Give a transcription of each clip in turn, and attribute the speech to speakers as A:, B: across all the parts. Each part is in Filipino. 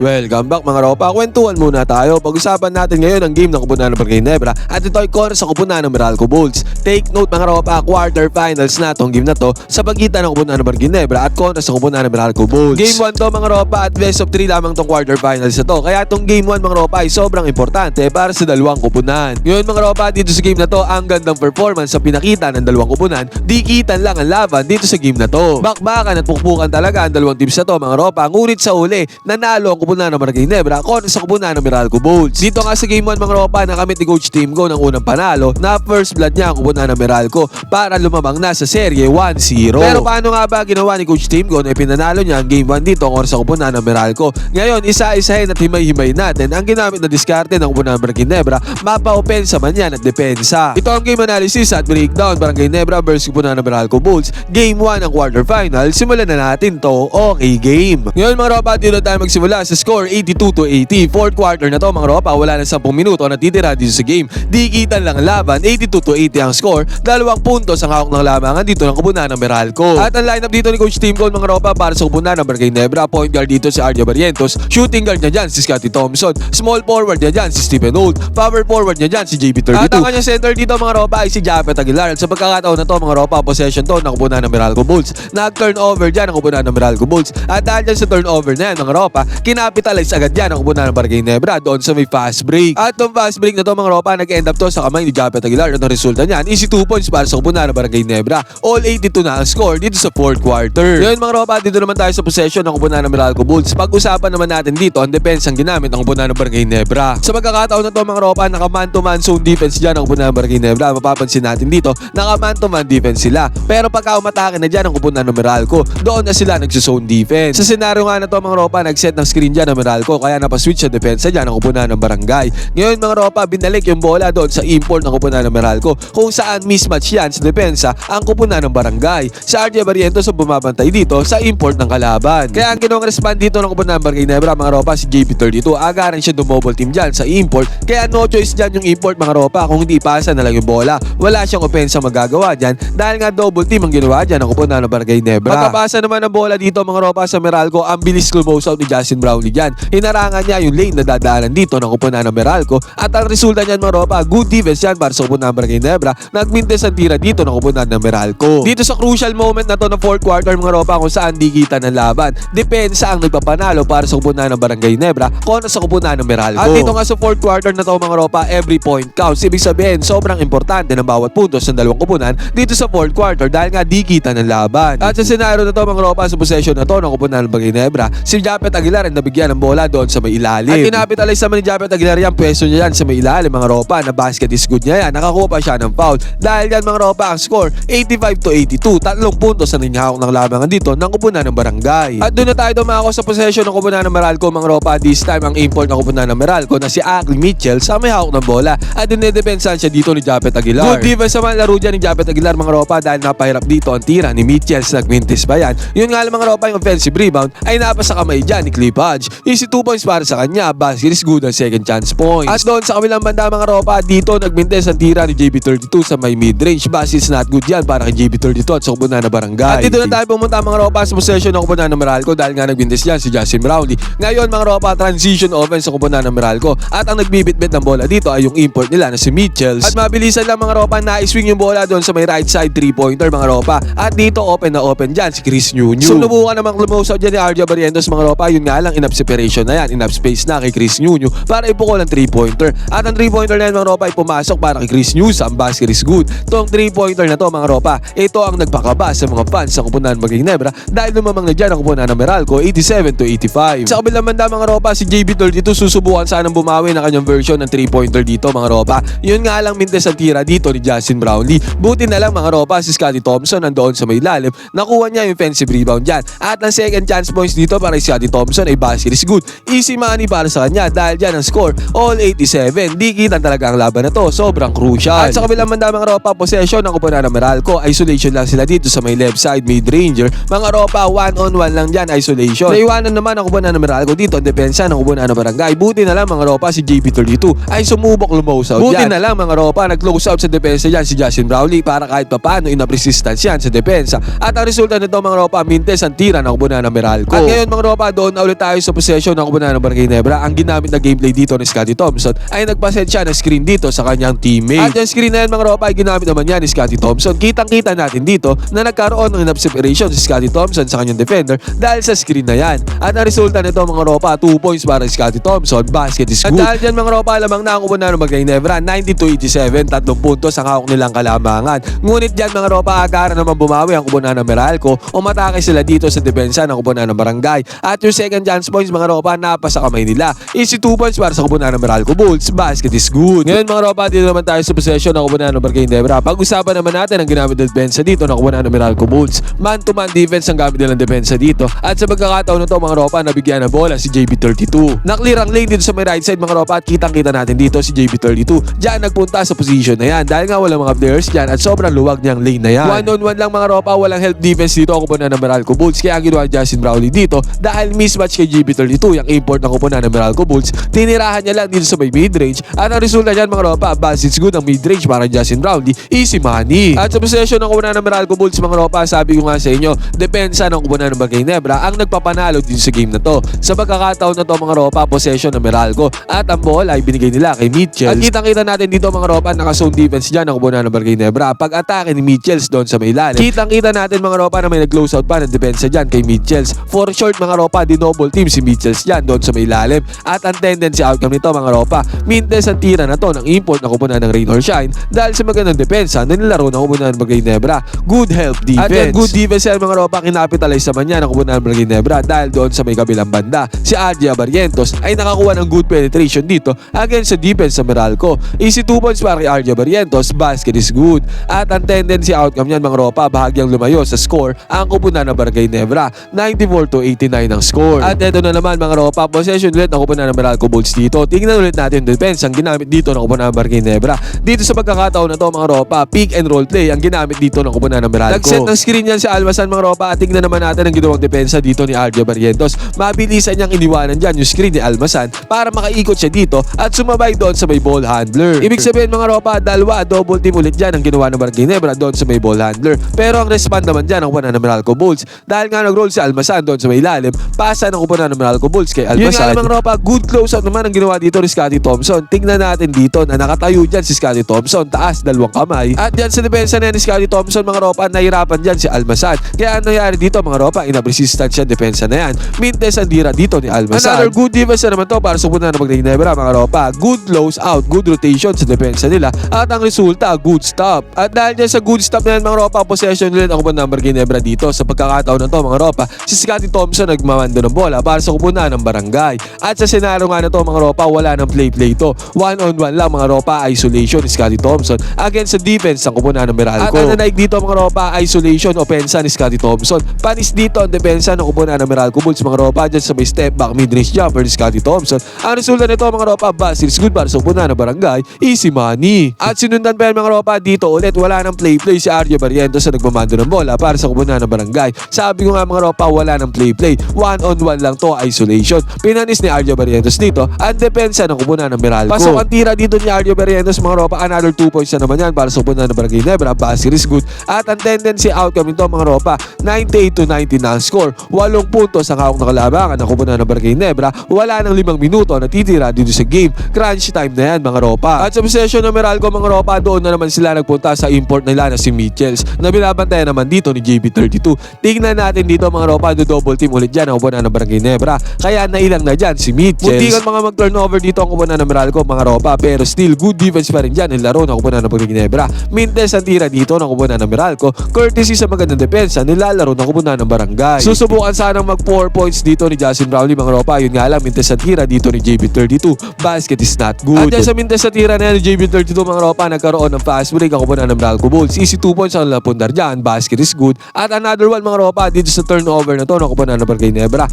A: Welcome back mga ropa. Kwentuhan muna tayo. Pag-usapan natin ngayon ang game ng Kupunan ng Ginebra at ito ay kontra sa Kupunan ng Meralco Bulls. Take note mga ropa, quarterfinals na tong game na to sa pagitan ng Kupunan ng Ginebra at kontra sa Kupunan ng Meralco Bulls. Game 1 to mga ropa at best of 3 lamang tong quarterfinals na to. Kaya tong game 1 mga ropa ay sobrang importante para sa dalawang kupunan. Ngayon mga ropa, dito sa game na to, ang gandang performance sa pinakita ng dalawang kupunan, dikitan lang ang laban dito sa game na to. Bakbakan at pukpukan talaga ang dalawang teams na to mga ropa. Ngunit sa uli, nanalo ang kupunan ng Maragay Nebra kontra sa kupunan ng Meralco Bulls. Dito nga sa game 1 mga ropa, nakamit ni Coach Team Go ng unang panalo na first blood niya ang kupunan ng Meralco para lumabang na sa serye 1-0. Pero paano nga ba ginawa ni Coach Team Go na ipinanalo niya ang game 1 dito kontra sa kupunan ng Meralco? Ngayon, isa-isahin at himay-himay natin ang ginamit na diskarte ng kupunan ng Barangay Nebra, mapa-opensa man yan at depensa. Ito ang game analysis at breakdown Barangay Nebra versus kupunan ng Meralco Bulls. Game 1 ang quarterfinal. Simulan na natin to. Okay game. Ngayon mga ropa, dito tayo magsimula sa score 82 to 80. Fourth quarter na to mga ropa, wala na 10 minuto natitira dito sa game. Dikitan lang ang laban, 82 to 80 ang score. Dalawang puntos ang hawak ng lamangan dito ng kupunan ng Meralco. At ang lineup dito ni Coach Team Gold mga ropa para sa kupunan ng Barangay Nebra. Point guard dito si Arja Barrientos. Shooting guard niya dyan si Scotty Thompson. Small forward niya dyan si Stephen Old. Power forward niya dyan si JB32. At ang kanyang center dito mga ropa ay si Japet Aguilar. At sa pagkakataon na to mga ropa, possession to ng kupunan ng Meralco Bulls. Nag-turnover dyan ang kupunan ng Meralco Bulls. At dahil dyan sa turnover na yan mga ropa, kinapitalize agad yan ang kupunan ng Barangay Nebra doon sa may fast break. At tong fast break na to mga ropa, nag-end up to sa kamay ni Japet Aguilar. Ang resulta niyan, easy 2 points para sa kupunan ng Barangay Nebra. All 82 na ang score dito sa fourth quarter. Ngayon mga ropa, dito naman tayo sa possession ng kupunan ng Meralco Bulls. Pag-usapan naman natin dito ang defense ang ginamit ng kupunan ng Barangay Nebra. Sa pagkakataon na to mga ropa, naka man to man zone defense dyan ang kupunan ng Barangay Nebra. Mapapansin natin dito, naka man to man defense sila. Pero pagka umatake na dyan ang kupunan ng Meralco, doon na sila nagsusone defense. Sa senaryo nga na to mga ropa, nag-set ng screen dyan ng Meralco kaya napaswitch sa depensa dyan ang kupunan ng Barangay. Ngayon mga ropa, binalik yung bola doon sa import ng kupunan ng Meralco kung saan mismatch yan sa depensa ang kupunan ng Barangay. Si RJ Barrientos ang bumabantay dito sa import ng kalaban. Kaya ang ginawang respond dito ng kupunan ng Barangay Nebra mga ropa si JP32 agaran siya dumobble team dyan sa import kaya no choice dyan yung import mga ropa kung hindi pasa na lang yung bola. Wala siyang opensa magagawa dyan dahil nga double team ang ginawa dyan ng kupunan ng Barangay Nebra. Pagkapasa naman ng bola dito mga ropa sa Meralco ang bilis close out ni Justin Brownlee dyan. Hinarangan niya yung lane na dadaanan dito ng kupunan ng Meralco at ang resulta niyan mga ropa good defense yan para sa kupunan ng Barangay Nebra. Nagmintes ang tira dito ng kupunan ng Meralco. Dito sa crucial moment na to ng fourth quarter mga ropa kung saan digitan ng laban. Depensa ang nagpapanalo para sa kupunan ng Barangay Nebra kontra sa kupunan ng Meralco. At dito nga sa fourth quarter na to mga ropa every point counts. Ibig sabihin sobrang importante ng bawat puntos ng dalawang kupunan dito sa fourth quarter dahil nga dikitan ng laban. At sa senaryo na to mga ropa sa possession na to ng kupunan ng Barangay Nebra, si Japet Aguilar ang nabigyan ng bola doon sa may ilalim. At kinapitalize naman ni Japet Aguilar yan, pwesto niya yan sa may ilalim mga ropa na basket is good niya yan. Nakakuha pa siya ng foul. Dahil yan mga ropa, ang score 85 to 82. Tatlong puntos na ninyahawak ng labangan dito ng kupunan ng barangay. At doon na tayo dumako sa possession ng kupunan ng Meralco mga ropa. This time ang import ng kupunan ng Meralco na si Akli Mitchell sa may hawak ng bola. At dinedepensahan siya dito ni Japet Aguilar. Good defense naman laro dyan ni Japet Aguilar mga ropa dahil napahirap dito ang tira ni Mitchell sa nagmintis ba yan. Yun nga lang mga ropa yung offensive rebound ay napasa kamay dyan ni Cliff Hodge. Easy 2 points para sa kanya. Basket is good ang second chance points. At doon sa kabilang banda mga ropa dito nagmintis ang tira ni JB32 sa may mid-range. Basket is not good yan para kay JB32 at sa kupunan na barangay. At dito na tayo pumunta mga ropa sa possession ng kupunan ng Meralco dahil nga nagmintis yan si Justin Brownlee. Ngayon mga ropa transition offense sa kupunan ng Meralco at ang nagbibitbit ng bola dito ay yung import nila na si Mitchells. At mabilisan lang mga ropa na swing yung bola doon sa may right side 3-pointer mga ropa. At dito open na open dyan si Chris Nunyu. Sunubukan namang close out dyan ni Arja Barrientos mga ropa. Yun nga lang enough separation na yan. Enough space na kay Chris Nunyu para ipukol ang 3-pointer. At ang 3-pointer na yan mga ropa ay pumasok para kay Chris Nunyu. Ang basket is good. Itong 3-pointer na to mga ropa, ito ang nagpakaba sa mga fans sa kupunan maging Nebra dahil lumamang na dyan ang kupunan ng Meralco 87 to 85. Sa kabilang banda mga ropa, si JB32 susubukan sanang bumawi ng kanyang version ng 3-pointer dito mga ropa. Yun nga lang mintes ang tira dito ni Justin Brownlee. Buti na lang mga ropa, si Scotty Thompson nandoon sa may lalim. Nakuha niya yung offensive rebound dyan. At ang second chance points dito para kay Scotty Thompson ay basket is good. Easy money para sa kanya dahil dyan ang score all 87. Di kita talaga ang laban na to. Sobrang crucial. At sa kabilang banda mga ropa, possession ng kupunan ng Meralco. Isolation lang sila dito sa may left side mid-ranger. Mga ropa, one on one lang dyan, isolation. Naiwanan naman ang kupunan ng Meralco dito ang depensa ng kupunan ng barangay. Buti na lang mga ropa si JP32 ay sumubok lumows out Buti
B: dyan.
A: na lang mga ropa nag-close out sa depensa dyan si Justin Brownlee para kahit papano enough resistance yan sa depensa. At ang resulta nito mga ropa, mintes ang tira ng kupunan ng Meralco. At ngayon mga ropa, doon na ulit tayo sa sa possession ng kupunan ng Barangay Nebra, ang ginamit na gameplay dito ni Scotty Thompson ay nagpasend siya ng screen dito sa kanyang teammate. At yung screen na yan mga ropa ay ginamit naman yan ni Scotty Thompson. Kitang-kita natin dito na nagkaroon ng enough separation si Scotty Thompson sa kanyang defender dahil sa screen na yan. At ang resulta nito mga ropa, 2 points para kay Scotty Thompson, basket is
B: At
A: good.
B: dahil
A: dyan mga ropa, lamang na ang kupunan ng Barangay Nebra, 92-87, tatlong puntos ang hawak nilang kalamangan. Ngunit dyan mga ropa, agara naman bumawi ang kupunan ng Meralco o matake sila dito sa depensa ng kupunan ng Barangay. At yung second chance points mga ropa, napasa kamay nila. Easy 2 points para sa kupunan ng Meralco Bulls, basket is good. Ngayon mga ropa, dito naman tayo sa possession ng kupunan ng Barangay Nebra. Pag-usapan naman natin ang ginamit ng depensa dito ng kupunan ng Meralco Bulls. Man-to-man defense ang gamit nilang depensa dito. At sa pagkakataon na to mga ropa, nabigyan ng bola si JB32. Naklear ang lane dito sa may right side mga ropa at kitang-kita natin dito si JB32. Diyan nagpunta sa position na yan dahil nga walang mga players dyan at sobrang luwag niyang lane na yan. One on one lang mga ropa, walang help defense dito ang kupunan ng Meralco Bulls. Kaya ang ginawa Justin Brownlee dito dahil mismatch kay JB32 yung import ng kupunan ng Meralco Bulls. Tinirahan niya lang dito sa may mid-range at ang resulta dyan mga ropa, baskets good ang mid-range para Justin Brownlee. Easy money. At sa possession ng kupunan ng Meralco Bulls mga ropa, sabi ko nga sa inyo, depensa ng kupunan ng Bagay Nebra ang nagpapanalo dito sa game na to. Sa pagkakataon na to mga ropa, possession ng Meralco at ang ball ay binigay nila kay Mitchell. At kitang-kita natin dito mga ropa, naka-zone defense dyan ng kupunan ng Barangay Nebra. Pag-atake ni Mitchells doon sa may ilalim. Kitang-kita natin mga ropa na may nag-close out pa ng depensa dyan kay Mitchells. For short mga ropa, dinoble team si Mitchells dyan doon sa may ilalim. At ang tendency outcome nito mga ropa, mintes ang tira na to ng import na kupunan ng Rain or Shine dahil sa magandang depensa na nilaro ng kupunan ng Barangay Nebra. Good help defense. At yan, good defense yan mga ropa, kinapitalize naman yan ng kupunan ng Barangay Nebra dahil doon sa may kabilang banda. Si Adria Barrientos ay nakakuha ng good penetration dito against sa defense sa Meralco. Easy 2 points para kay Arja Barrientos, basket is good. At ang tendency outcome niyan mga ropa, bahagyang lumayo sa score ang kupunan ng Barangay Nebra. 94 to 89 ang score. At eto na naman mga ropa, possession ulit ng kupunan ng Meralco Bulls dito. Tingnan ulit natin yung defense ang ginamit dito ng kupunan ng Barangay Nebra. Dito sa pagkakataon na to mga ropa, pick and roll play ang ginamit dito ng kupunan ng Meralco. Nag-set ng screen yan si Almasan mga ropa at tingnan naman natin ang ginawang depensa dito ni Arja Barrientos. Mabilisan niyang iniwanan dyan yung screen ni Almasan para makaikot siya dito at sumabay doon sa may ball handler. Ibig sabihin mga ropa, dalawa, double team ulit dyan ang ginawa ng Barangay Nebra doon sa may ball handler. Pero ang respond naman dyan ang kupunan ng Meralco Bulls dahil nga nag-roll si Almasan doon sa may ilalim, pasa ng kupunan ng Meralco Bulls kay Almasan. Yun nga naman ropa, good close-out naman ang ginawa dito ni Scotty Thompson. Tingnan natin dito na nakatayo dyan si Scotty Thompson, taas, dalawang kamay. At dyan sa depensa na ni Scotty Thompson mga ropa, nahirapan dyan si Almasan. Kaya ano nangyari dito mga ropa, inab-resistance siya depensa na yan. Mintes ang dira dito ni Almasan. Another good defense na naman to para sa kupunan ng Magdalena Nebra mga ropa. Good close out, good rotation sa depensa nila at ang resulta, good stop. At dahil dyan sa good stop na yan mga ropa, possession ulit ang ng Ginebra dito. Sa pagkakataon na to mga ropa, si Scotty Thompson nagmamando ng bola para sa kupunan ng barangay. At sa senaryo nga na to mga ropa, wala nang play-play to. One on one lang mga ropa, isolation ni Scotty Thompson against sa defense ng kupunan ng Meralco. At ang nanaig dito mga ropa, isolation, opensa ni Scotty Thompson. Panis dito ang depensa ng kupunan ng Meralco Bulls mga ropa dyan sa may step back mid-range jumper ni Scotty Thompson. Ang resulta nito mga ropa, baskets good para sa kupunan ng barangay, easy money. At sinundan pa yan mga ropa dito ulit, wala nang play-play si Arjo Barrientos na nagmamando ng bola para sa kupunan ng barangay. Sabi ko nga mga ropa, wala nang play-play. One on one lang to, isolation. Pinanis ni Arjo Barrientos dito ang depensa ng kupunan ng Meralco. Pasok ang tira dito ni Arjo Barrientos mga ropa, another 2 points na naman yan para sa kupunan ng barangay Nebra, basket is good. At ang tendency outcome nito mga ropa, 98 to 90 na ang score. 8 puntos ang hawak na kalabangan ng kupunan ng barangay Nebra. Wala nang 5 minuto na titira dito sa game. Crunch time na yan mga ropa. At sa possession ng Meralco mga ropa, doon na naman sila nagpunta sa import nila na si Mitchells na binabantayan naman dito ni JB32. Tingnan natin dito mga ropa, do double team ulit dyan ang kupunan ng barangay Nebra. Kaya nailang na dyan si Mitchells. Munti kan mga mag-turnover dito ang kupunan ng Meralco mga ropa, pero still good defense pa rin dyan ang laro ng kupunan ng barangay Nebra. Mintes ang tira dito ng kupunan ng Meralco, courtesy sa magandang depensa nilalaro ng kupunan ng barangay. Susubukan sanang mag 4 points dito ni Justin Brownlee mga ropa, yun nga lang, mintes ang tira dito ni JB32. Basket is not good. At yan sa mintes sa tira na yan ni JB32 mga ropa, nagkaroon ng fast break ang kupunan ng Meralco Bulls. Easy 2 points ang napundar dyan, basket is good. At another one mga ropa, dito sa turnover na to ng kupunan ng Barangay Nebra,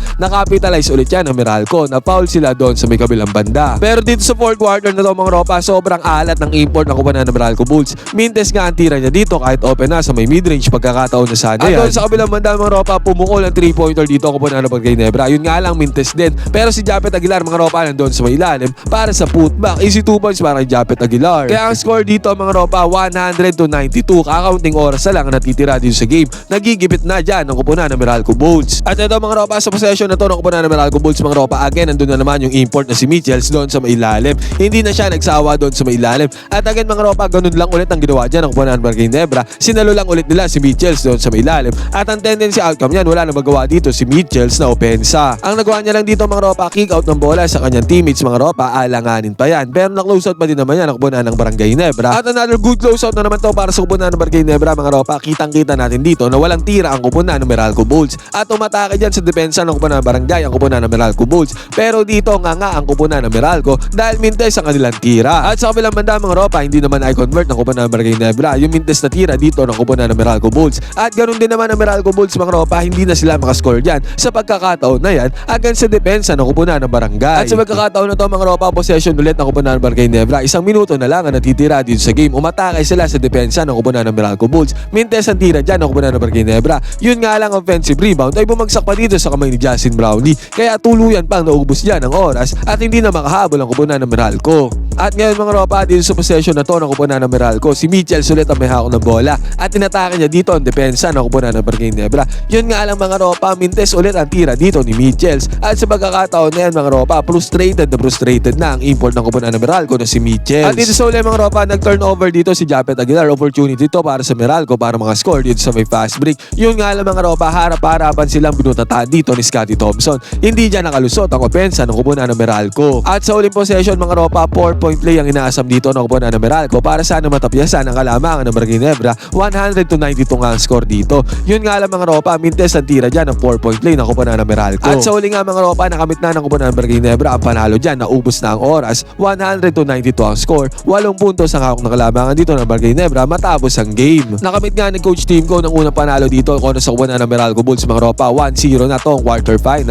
A: nakapitalize ulit yan ng Meralco, na foul sila doon sa may kabilang banda. Pero dito sa fourth quarter na to mga ropa, sobrang alat ng import ng kupunan ng Meralco Bulls. Mintes nga ang tira niya dito kahit open na sa may mid-range pagkakataon na sana
B: At
A: yan.
B: doon
A: sa kabilang banda mga ropa, pumukol ang 3-pointer dito ang kupunan ng Barangay Nebra. Yun nga lang, mintes din. Pero si Japet Aguilar mga ropa nandun sa may ilalim para sa putback. Easy 2 points para kay Japet Aguilar. Kaya ang score dito mga ropa, 100 to 92. Kakaunting oras na lang ang natitira dito sa game. Nagigipit na dyan ang kupunan ng Meralco Bulls. At ito mga ropa sa possession na to ng kupunan kupunan ng Meralco Bulls mga ropa. Again, nandun na naman yung import na si Mitchells doon sa mailalim. Hindi na siya nagsawa doon sa mailalim. At again mga ropa, ganun lang ulit ang ginawa dyan ng ng Barangay Nebra. Sinalo lang ulit nila si Mitchells doon sa mailalim. At ang tendency outcome niyan, wala na magawa dito si Mitchells na opensa. Ang nagawa niya lang dito mga ropa, kick out ng bola sa kanyang teammates mga ropa, alanganin pa yan. Pero na-close out pa din naman yan ang kupunan ng Barangay Nebra. At another good close out na naman to para sa kupunan ng Barangay Nebra mga ropa. Kitang-kita natin dito na walang tira ang kupunan ng Meralco Bulls. At umatake dyan sa depensa ng kupunan ng Barangay ang kupunan ng Meralco Bulls. Pero dito nga nga ang kupunan ng Meralco dahil mintes ang kanilang tira. At sa kabilang banda mga ropa, hindi naman i-convert ng kupunan ng Barangay Nebra yung mintes na tira dito ng kupunan ng Meralco Bulls. At ganun din naman ang Meralco Bulls mga ropa, hindi na sila makascore dyan sa pagkakataon na yan against sa depensa ng kupunan ng Barangay. At sa pagkakataon na to mga ropa, possession ulit ng kupunan ng Barangay Nebra. Isang minuto na lang ang natitira dito sa game. Umatake sila sa depensa ng kupunan ng Meralco Bulls. Mintes ang tira dyan ng kupunan ng Barangay Nebra. Yun nga lang offensive rebound ay bumagsak pa dito sa kamay ni Justin Brownlee. Kaya tuluyan pang naubos dyan ang oras at hindi na makahabol ang kupunan ng Meralco. At ngayon mga ropa, dito sa possession na to ng kupunan ng Meralco, si Mitchell sulit ang may hawak ng bola at tinatake niya dito ang depensa ng kupunan ng Barangay Nebra. Yun nga lang mga ropa, mintes ulit ang tira dito ni Mitchells. At sa pagkakataon na yan mga ropa, frustrated na frustrated na ang import ng kupunan ng Meralco na si Mitchells. At dito sa uli mga ropa, nag-turnover dito si Japet Aguilar. Opportunity to para sa Meralco para mga score dito sa may fast break. Yun nga lang mga ropa, harap-harapan silang binutataan dito ni Scotty Thompson. Hindi dyan nakalusot ang opensa ng kupunan ng Meralco. At sa uling possession mga ropa, 4 point play ang inaasam dito ng kupunan ng Meralco para sana matapyasan ang kalamangan ng Barangay Nebra. 100 to 92 nga ang score dito. Yun nga lang mga ropa, mintes ang tira dyan ng 4 point play ng kupunan ng Meralco. At sa uli nga mga ropa, nakamit na ng kupunan ng Barangay Nebra ang panalo dyan. Naubos na ang oras. 100 to 92 ang score. 8 puntos ang hawak ng kalamangan dito ng Barangay Nebra matapos ang game. Nakamit nga ng coach team ko ng unang panalo dito kung sa kupunan ng Meralco Bulls mga ropa. 1-0 na to ang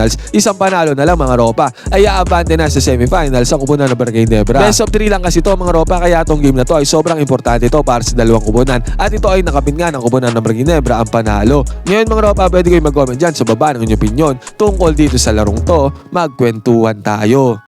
A: quarterfinals. Isang panalo na lang mga ropa. Ay aabante na sa semifinals ang kupunan ng Barangay Nebra. Best of 3 lang kasi to mga ropa kaya tong game na to ay sobrang importante to para sa dalawang kupunan. At ito ay nakapit nga ng kupunan ng Barangay Nebra ang panalo. Ngayon mga ropa, pwede kayo mag-comment dyan sa baba ng inyong opinion tungkol dito sa larong to. Magkwentuhan tayo.